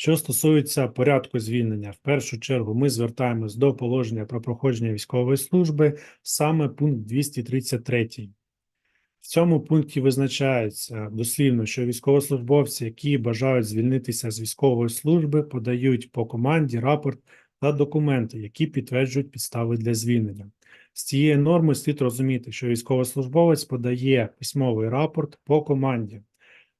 Що стосується порядку звільнення, в першу чергу ми звертаємось до положення про проходження військової служби, саме пункт 233. В цьому пункті визначається дослівно, що військовослужбовці, які бажають звільнитися з військової служби, подають по команді рапорт та документи, які підтверджують підстави для звільнення. З цієї норми слід розуміти, що військовослужбовець подає письмовий рапорт по команді.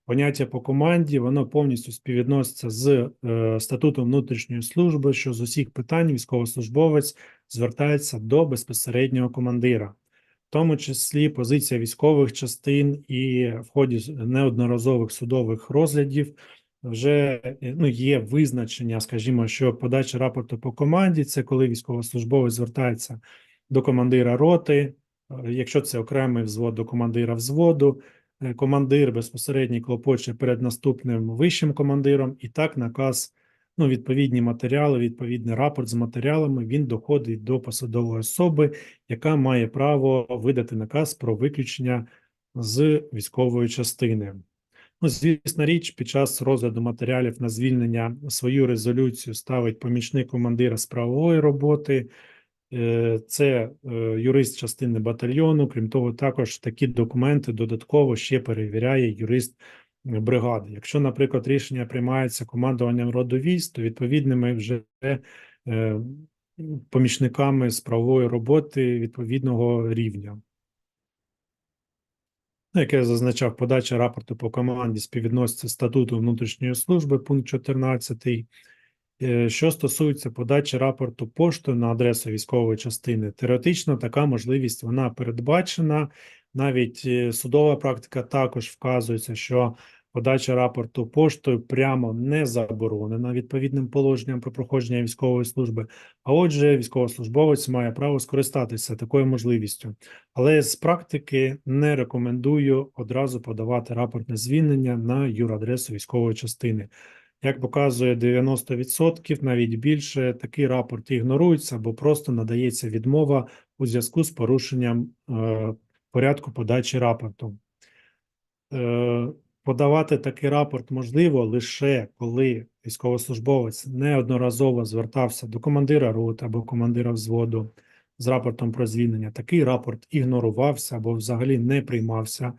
Поняття по команді воно повністю співвідноситься з е, статутом внутрішньої служби, що з усіх питань військовослужбовець звертається до безпосереднього командира, в тому числі позиція військових частин і в ході неодноразових судових розглядів вже е, ну, є визначення, скажімо, що подача рапорту по команді це коли військовослужбовець звертається до командира роти, е, якщо це окремий взвод до командира взводу, командир безпосередньо клопоче перед наступним вищим командиром, і так наказ, ну, відповідні матеріали, відповідний рапорт з матеріалами, він доходить до посадової особи, яка має право видати наказ про виключення з військової частини. Ну, звісна річ, під час розгляду матеріалів на звільнення свою резолюцію ставить помічник командира з правової роботи, Е, це е, юрист частини батальйону. Крім того, також такі документи додатково ще перевіряє юрист е, бригади. Якщо, наприклад, рішення приймається командуванням роду військ, то відповідними вже е, помічниками з правової роботи відповідного рівня. Ну, Як я зазначав, подача рапорту по команді співвідноситься статуту внутрішньої служби, пункт 14. Е, Що стосується подачі рапорту поштою на адресу військової частини, теоретично така можливість вона передбачена. Навіть е, судова практика також вказується, що подача рапорту поштою прямо не заборонена відповідним положенням про проходження військової служби. А отже, військовослужбовець має право скористатися такою можливістю. Але з практики не рекомендую одразу подавати рапорт на звільнення на юрадресу військової частини. Як показує 90%, навіть більше, такий рапорт ігнорується або просто надається відмова у зв'язку з порушенням е, порядку подачі рапорту. Е, подавати такий рапорт можливо лише коли військовослужбовець неодноразово звертався до командира роти або командира взводу з рапортом про звільнення. Такий рапорт ігнорувався або взагалі не приймався.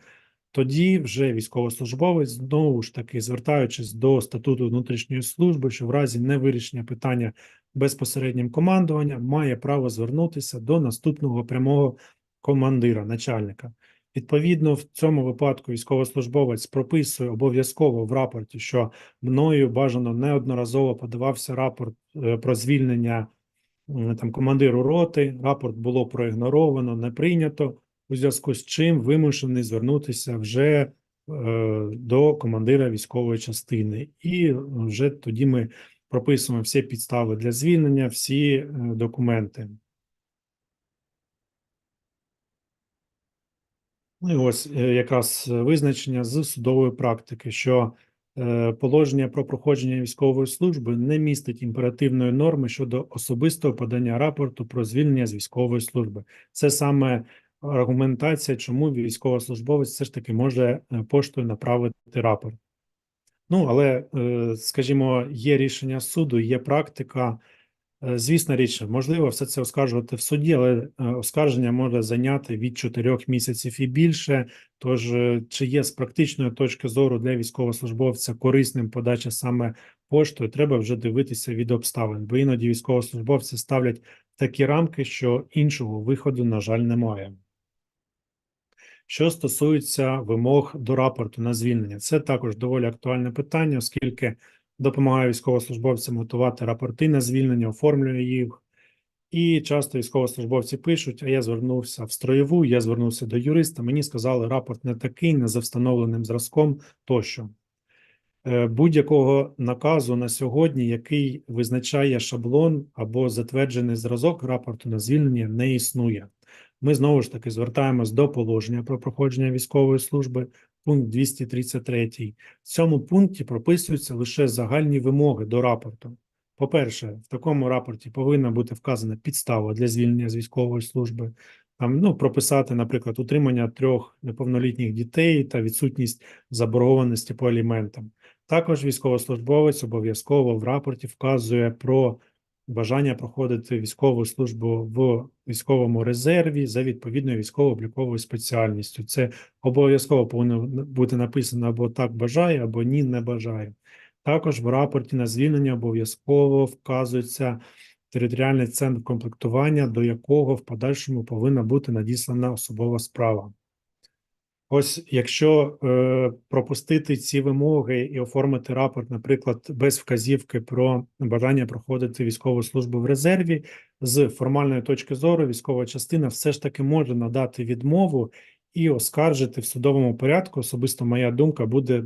Тоді вже військовослужбовець знову ж таки, звертаючись до статуту внутрішньої служби, що в разі невирішення питання безпосереднім командуванням має право звернутися до наступного прямого командира, начальника. Відповідно, в цьому випадку військовослужбовець прописує обов'язково в рапорті, що мною бажано неодноразово подавався рапорт е, про звільнення там командиру роти. Рапорт було проігноровано, не прийнято у зв'язку з чим вимушений звернутися вже е, до командира військової частини. І вже тоді ми прописуємо всі підстави для звільнення, всі е, документи. Ну і ось е, якраз визначення з судової практики, що положення про проходження військової служби не містить імперативної норми щодо особистого подання рапорту про звільнення з військової служби. Це саме аргументація, чому військовослужбовець все ж таки може е, поштою направити рапорт. Ну, але, е, скажімо, є рішення суду, є практика. Е, Звісна річ, можливо, все це оскаржувати в суді, але оскарження може зайняти від 4 місяців і більше. Тож, чи є з практичної точки зору для військовослужбовця корисним подача саме поштою, треба вже дивитися від обставин, бо іноді військовослужбовці ставлять такі рамки, що іншого виходу, на жаль, немає. Що стосується вимог до рапорту на звільнення, це також доволі актуальне питання, оскільки допомагає військовослужбовцям готувати рапорти на звільнення, оформлює їх. І часто військовослужбовці пишуть: а я звернувся в строєву, я звернувся до юриста. Мені сказали, рапорт не такий, не за встановленим зразком тощо. Е, Будь-якого наказу на сьогодні, який визначає шаблон або затверджений зразок рапорту на звільнення, не існує. Ми знову ж таки звертаємось до положення про проходження військової служби, пункт 233. В цьому пункті прописуються лише загальні вимоги до рапорту. По-перше, в такому рапорті повинна бути вказана підстава для звільнення з військової служби. Там, ну, прописати, наприклад, утримання трьох неповнолітніх дітей та відсутність заборгованості по аліментам. Також військовослужбовець обов'язково в рапорті вказує про бажання проходити військову службу в військовому резерві за відповідною військово-обліковою спеціальністю. Це обов'язково повинно бути написано або так бажає, або ні, не бажає. Також в рапорті на звільнення обов'язково вказується територіальний центр комплектування, до якого в подальшому повинна бути надіслана особова справа. Ось якщо е, пропустити ці вимоги і оформити рапорт, наприклад, без вказівки про бажання проходити військову службу в резерві, з формальної точки зору військова частина все ж таки може надати відмову і оскаржити в судовому порядку. Особисто моя думка буде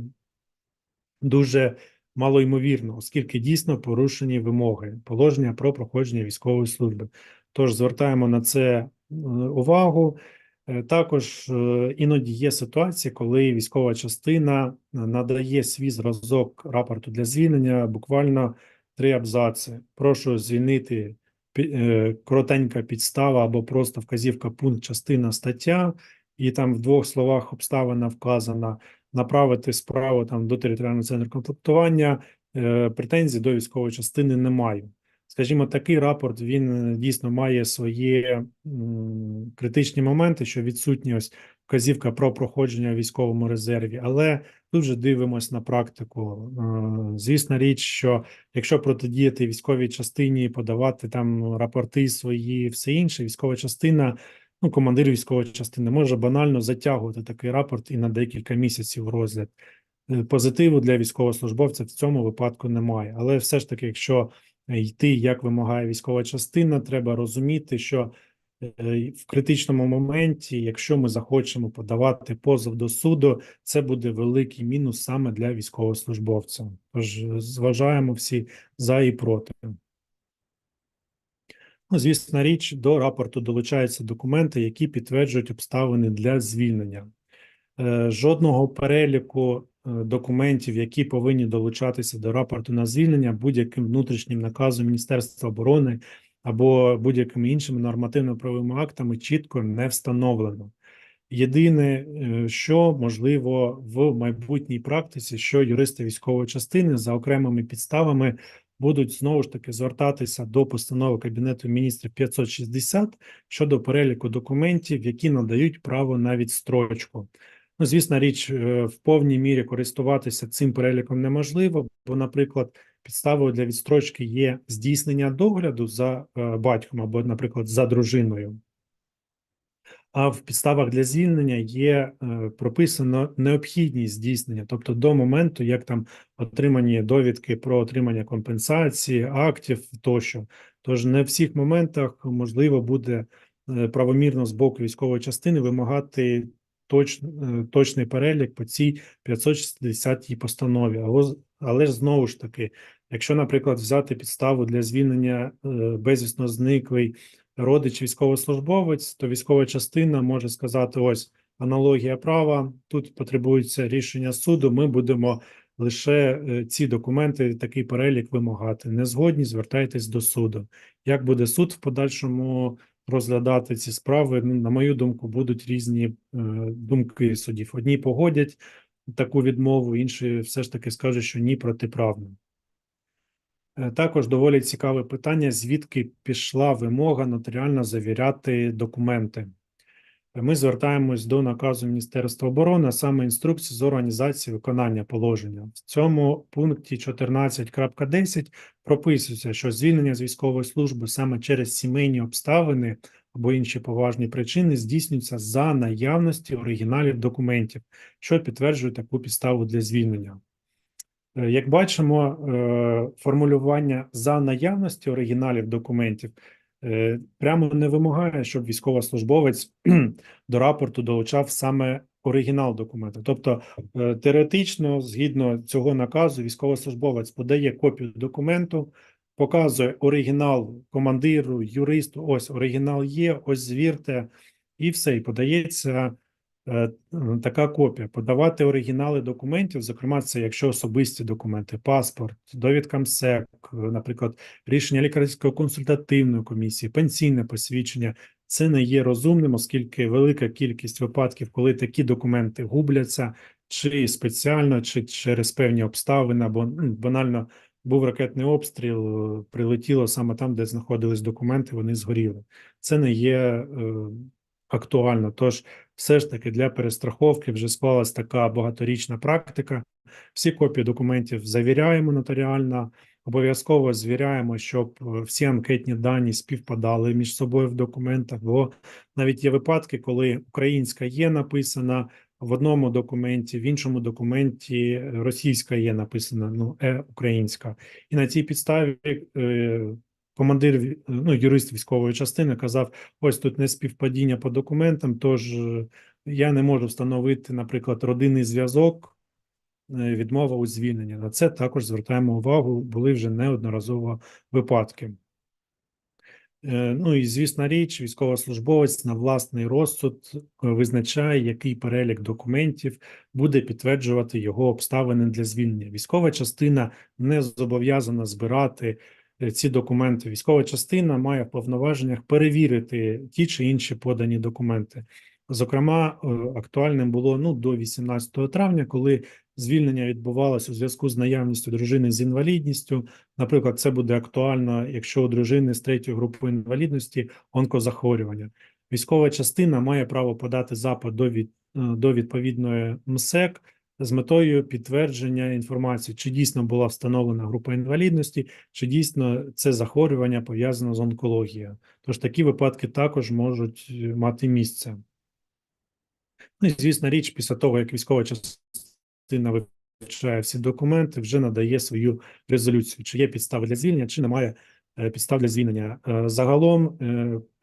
дуже малоймовірно, оскільки дійсно порушені вимоги положення про проходження військової служби. Тож звертаємо на це е, увагу. Е, Також е, іноді є ситуації, коли військова частина е, надає свій зразок рапорту для звільнення, буквально три абзаци. Прошу звільнити коротенька підстава або просто вказівка пункт, частина, стаття, і там в двох словах обставина вказана, направити справу там до територіального центру комплектування. Претензій до військової частини не маю. Скажімо, такий рапорт він е, дійсно має свої критичні моменти, що відсутня ось вказівка про проходження в військовому резерві, але тут вже дивимось на практику. Е, Звісна річ, що якщо протидіяти військовій частині, подавати там рапорти свої, все інше, військова частина, ну, командир військової частини може банально затягувати такий рапорт і на декілька місяців розгляд. Е, Позитиву для військовослужбовця в цьому випадку немає. Але все ж таки, якщо йти, як вимагає військова частина, треба розуміти, що е, в критичному моменті, якщо ми захочемо подавати позов до суду, це буде великий мінус саме для військовослужбовця. Тож е, зважаємо всі за і проти. Ну, звісна річ, до рапорту долучаються документи, які підтверджують обставини для звільнення. Е, Жодного переліку документів, які повинні долучатися до рапорту на звільнення будь-яким внутрішнім наказом Міністерства оборони або будь-якими іншими нормативно-правовими актами чітко не встановлено. Єдине, е, що можливо в майбутній практиці, що юристи військової частини за окремими підставами будуть знову ж таки звертатися до постанови Кабінету міністрів 560 щодо переліку документів, які надають право на відстрочку. Ну, звісна річ, е, в повній мірі користуватися цим переліком неможливо, бо, наприклад, підставою для відстрочки є здійснення догляду за е, батьком або, наприклад, за дружиною. А в підставах для звільнення є е, прописано необхідність здійснення, тобто до моменту, як там отримані довідки про отримання компенсації, актів тощо. Тож не в всіх моментах можливо буде правомірно з боку військової частини вимагати точ, е, точний перелік по цій 560 постанові. Але ж знову ж таки, якщо, наприклад, взяти підставу для звільнення е, безвісно зниклий родич військовослужбовець, то військова частина може сказати: ось аналогія права, тут потребується рішення суду. Ми будемо лише е, ці документи, такий перелік вимагати. Не згодні, звертайтесь до суду. Як буде суд в подальшому розглядати ці справи? Ну, на мою думку, будуть різні е, думки судів. Одні погодять таку відмову, інші все ж таки скажуть, що ні, протиправно. Е, Також доволі цікаве питання, звідки пішла вимога нотаріально завіряти документи. Ми звертаємось до наказу Міністерства оборони, а саме інструкції з організації виконання положення. В цьому пункті 14.10 прописується, що звільнення з військової служби саме через сімейні обставини або інші поважні причини здійснюється за наявності оригіналів документів, що підтверджує таку підставу для звільнення. Е, Як бачимо, е, формулювання за наявності оригіналів документів прямо не вимагає, щоб військовослужбовець до рапорту долучав саме оригінал документа. Тобто, е, теоретично, згідно цього наказу, військовослужбовець подає копію документу, показує оригінал командиру, юристу. Ось оригінал є, ось звірте, і все, і подається е, така копія. Подавати оригінали документів, зокрема, це якщо особисті документи, паспорт, довідка МСЕК, е, наприклад, рішення лікарсько-консультативної комісії, пенсійне посвідчення. Це не є розумним, оскільки велика кількість випадків, коли такі документи губляться, чи спеціально, чи через певні обставини, або ну, банально був ракетний обстріл, е, прилетіло саме там, де знаходились документи, вони згоріли. Це не є е, актуально. Тож, все ж таки, для перестраховки вже склалась така багаторічна практика. Всі копії документів завіряємо нотаріально, обов'язково звіряємо, щоб е, всі анкетні дані співпадали між собою в документах. Бо навіть є випадки, коли українська є написана в одному документі, в іншому документі російська є написана, ну е українська, і на цій підставі е, командир, ну юрист військової частини казав: ось тут не співпадіння по документам, тож е, я не можу встановити, наприклад, родинний зв'язок. е, Відмова у звільненні. На це також звертаємо увагу, були вже неодноразово випадки. Е, Ну і звісна річ, військовослужбовець на власний розсуд визначає, який перелік документів буде підтверджувати його обставини для звільнення. Військова частина не зобов'язана збирати ці документи. Військова частина має в повноваженнях перевірити ті чи інші подані документи. Зокрема, е, актуальним було ну до 18 травня, коли звільнення відбувалося у зв'язку з наявністю дружини з інвалідністю. Наприклад, це буде актуально, якщо у дружини з третьої групи інвалідності онкозахворювання. Військова частина має право подати запит до, від, е, до відповідної МСЕК з метою підтвердження інформації, чи дійсно була встановлена група інвалідності, чи дійсно це захворювання пов'язане з онкологією. Тож такі випадки також можуть е, мати місце. Ну і звісно, річ, після того, як військова частина вивчає всі документи, вже надає свою резолюцію, чи є підстави для звільнення, чи немає е, підстав для звільнення. Е, Загалом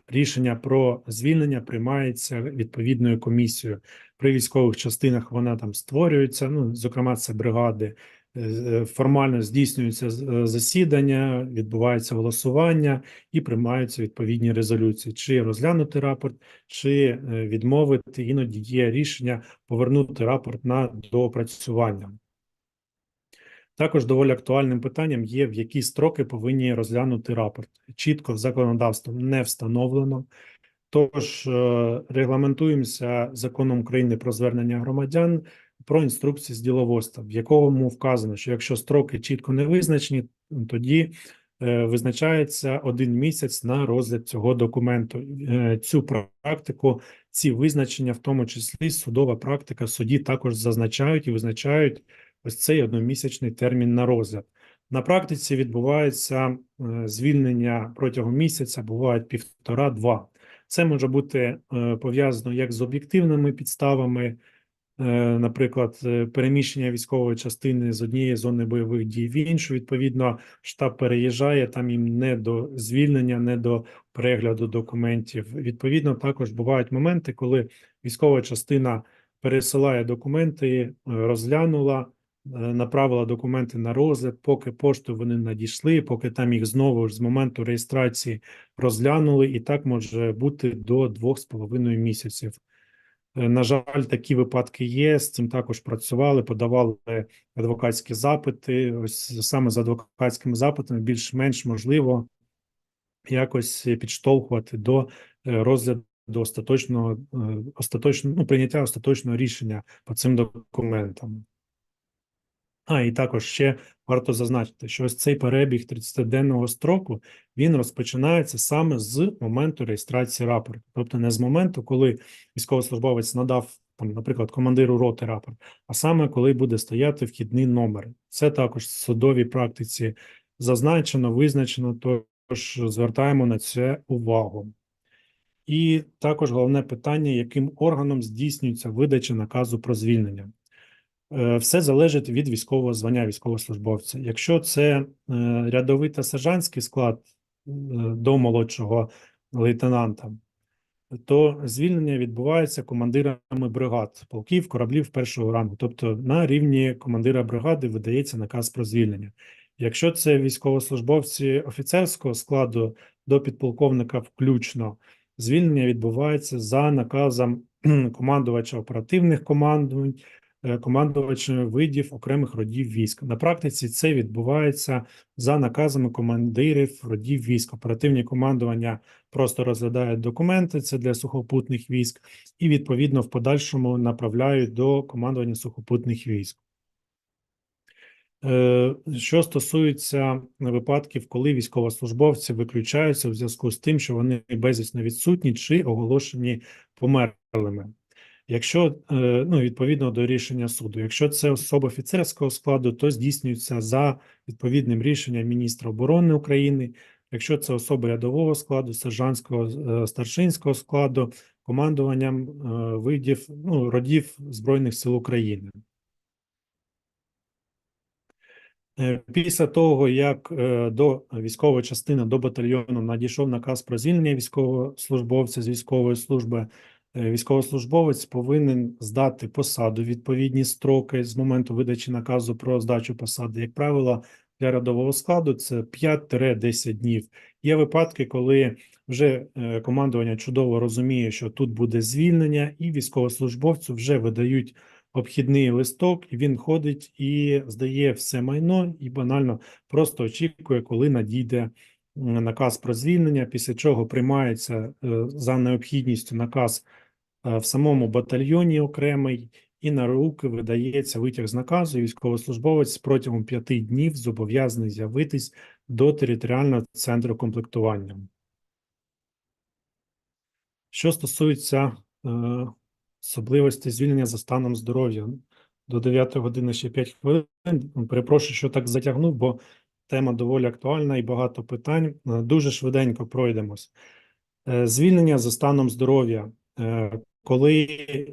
рішення про звільнення приймається відповідною комісією. При військових частинах вона там створюється. Ну, зокрема, це бригади. Е, е, Формально здійснюється з- е, засідання, відбувається голосування і приймаються відповідні резолюції, чи розглянути рапорт, чи відмовити. Іноді є рішення повернути рапорт на доопрацювання. Також доволі актуальним питанням є, в які строки повинні розглянути рапорт. Чітко законодавством не встановлено. Тож е, регламентуємося законом України про звернення громадян про інструкції з діловодства, в якому вказано, що якщо строки чітко не визначені, тоді е, визначається один місяць на розгляд цього документу. Е, Цю практику, ці визначення, в тому числі судова практика, в суді також зазначають і визначають ось цей одномісячний термін на розгляд. На практиці відбувається звільнення протягом місяця, бувають півтора-два. Це може бути е, пов'язано як з об'єктивними підставами, е, наприклад, е, переміщення військової частини з однієї зони бойових дій в іншу. Відповідно, штаб переїжджає там їм не до звільнення, не до перегляду документів. Відповідно, також бувають моменти, коли військова частина пересилає документи, розглянула. Е, Направила документи на розгляд, поки пошту вони надійшли, поки там їх знову ж з моменту реєстрації розглянули, і так може бути до двох з половиною місяців. Е, На жаль, такі випадки є. З цим також працювали, подавали адвокатські запити. Ось саме з адвокатськими запитами більш-менш можливо якось підштовхувати до е, розгляду остаточного остаточного ну, прийняття остаточного рішення по цим документам. А, і також ще варто зазначити, що ось цей перебіг 30-денного строку він розпочинається саме з моменту реєстрації рапорту, тобто не з моменту, коли військовослужбовець надав там, наприклад, командиру роти рапорт, а саме коли буде стояти вхідний номер. Це також в судовій практиці зазначено, визначено, тож звертаємо на це увагу. І також головне питання, яким органом здійснюється видача наказу про звільнення. Е, Все залежить від військового звання військовослужбовця. Якщо це е, рядовий та сержантський склад е, до молодшого лейтенанта, то звільнення відбувається командирами бригад, полків, кораблів першого рангу. Тобто на рівні командира бригади видається наказ про звільнення. Якщо це військовослужбовці офіцерського складу до підполковника включно, звільнення відбувається за наказом командувача оперативних командувань, командувачами видів окремих родів військ. На практиці це відбувається за наказами командирів родів військ. Оперативні командування просто розглядають документи, це для сухопутних військ, і відповідно в подальшому направляють до командування сухопутних військ. Е, Що стосується випадків, коли військовослужбовці виключаються в зв'язку з тим, що вони безвісно відсутні чи оголошені померлими. Якщо е, ну, відповідно до рішення суду, якщо це особа офіцерського складу, то здійснюється за відповідним рішенням міністра оборони України. Якщо це особа рядового складу, сержантського е, старшинського складу, командуванням е, видів ну, родів Збройних сил України. Після того, як до військової частини, до батальйону надійшов наказ про звільнення військовослужбовця з військової служби, військовослужбовець повинен здати посаду відповідні строки з моменту видачі наказу про здачу посади. Як правило, для рядового складу це 5-10 днів. Є випадки, коли вже е, командування чудово розуміє, що тут буде звільнення, і військовослужбовцю вже видають обхідний листок, і він ходить і здає все майно, і банально просто очікує, коли надійде наказ про звільнення, після чого приймається е, за необхідністю наказ е, в самому батальйоні окремий, і на руки видається витяг з наказу. і Військовослужбовець протягом п'яти днів зобов'язаний з'явитись до територіального центру комплектування. Що стосується е, особливості звільнення за станом здоров'я, до 9 години ще 5 хвилин. Перепрошую, що так затягнув, бо тема доволі актуальна і багато питань. Е, Дуже швиденько пройдемось. Е, Звільнення за станом здоров'я. Е, Коли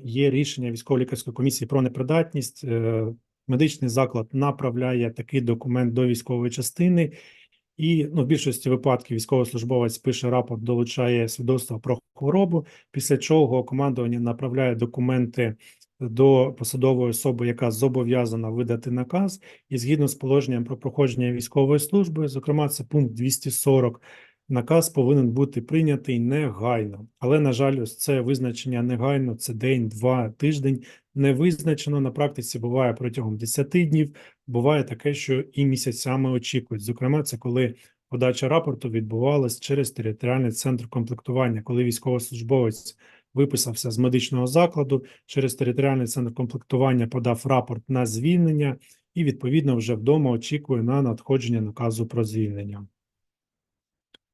є рішення військово-лікарської комісії про непридатність, е, медичний заклад направляє такий документ до військової частини, і ну, в більшості випадків військовослужбовець пише рапорт, долучає свідоцтво про хворобу, після чого командування направляє документи до посадової особи, яка зобов'язана видати наказ, і згідно з положенням про проходження військової служби, зокрема, це пункт 240, наказ повинен бути прийнятий негайно. Але, на жаль, ось це визначення негайно, це день, два, тиждень не визначено. На практиці буває протягом 10 днів, буває таке, що і місяцями очікують. Зокрема, це коли подача рапорту відбувалась через територіальний центр комплектування, коли військовослужбовець виписався з медичного закладу, через територіальний центр комплектування подав рапорт на звільнення і, відповідно, вже вдома очікує на надходження наказу про звільнення.